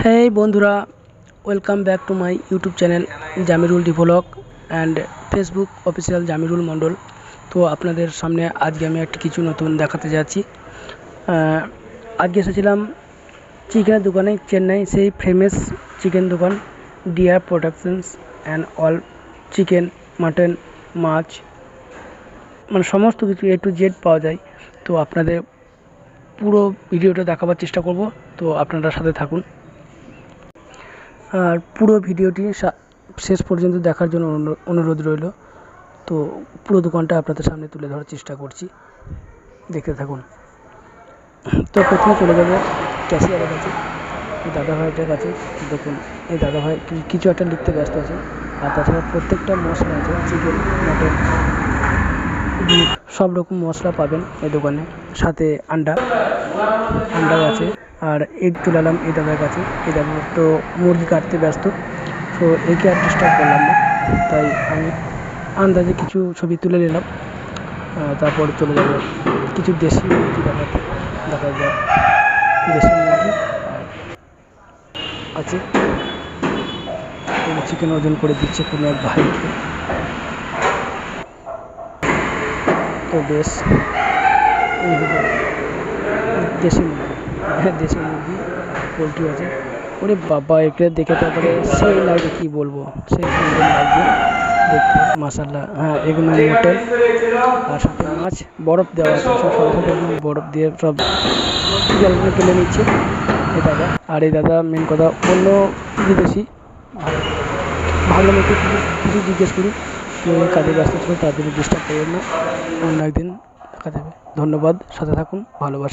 হ্যাঁ বন্ধুরা welcome back to my YouTube channel Jamirul D vlog and Facebook official Jamirul Mondal তো আপনাদের সামনে আজকে আমি একটি কিছু নতুন দেখাতে যাচ্ছি। আজকে এসেছিলাম চিকেনের দোকানে, চেন্নাই, সেই ফেমাস চিকেন দোকান dear productions and all chicken mutton মাছ মানে সমস্ত কিছু এ টু জেড পাওয়া যায়। তো আপনাদের পুরো ভিডিওটা দেখাবার চেষ্টা করব। তো আপনারা সাথে থাকুন। আর পুরো ভিডিওটি শেষ পর্যন্ত দেখার জন্য অনুরো- অনুরোধ রইল। তো পুরো দোকানটা আপনাদের সামনে তুলে ধরার চেষ্টা করছি। দেখতে থাকুন। তো প্রথমে চলে যাব ক্যাশিয়ারের কাছে। দাদাভাইটার কাছে। দেখুন, এই দাদাভাই কিছু একটা লিখতে ব্যস্ত আছে। আর তাছাড়া প্রত্যেকটা মশলা আছে, চিকেন, মটন, সব রকম মশলা পাবেন এই দোকানে। সাথে আন্ডা, আন্ডাও আছে। আর এগ তুলালাম এই দাদার কাছে। এই দাদা তো মুরগি কাটতে ব্যস্ত, তো একে আর ডিস্টার্ব করলাম না। তাই আমি আন্দাজে কিছু ছবি তুলে নিলাম। তারপর চলে যাব কিছু দেশি মুরগি দেখাতে দেখা যাক দেশি মুরগি আছে। চিকেন ওজন করে দিচ্ছে কোনো এক ভাইকে তো বেশ দেশি মুরগি। দেশি মুরগি পোলট্রি আছে। ওরে বাবা একে দেখে তারপরে সেই লাগবে কী বলব? সেই সুন্দর লাগবে দেখতে মাসাল্লাহ হ্যাঁ এগুলো মটন আর সাথে মাছ বরফ দেওয়া আছে সব সাথে বরফ দিয়ে সব জলগুলো তুলে নিচ্ছে। এই দাদা আর এই দাদা মেন কথা অন্য বিদেশি ভালো ভাবলাম একটু কিছু জিজ্ঞেস করি তো কাজে ব্যস্ত ছিল তার জন্য ডিস্টার্ব করবেন না। অন্য একদিন দেখা যাবে ধন্যবাদ সাথে থাকুন ভালোবাসা।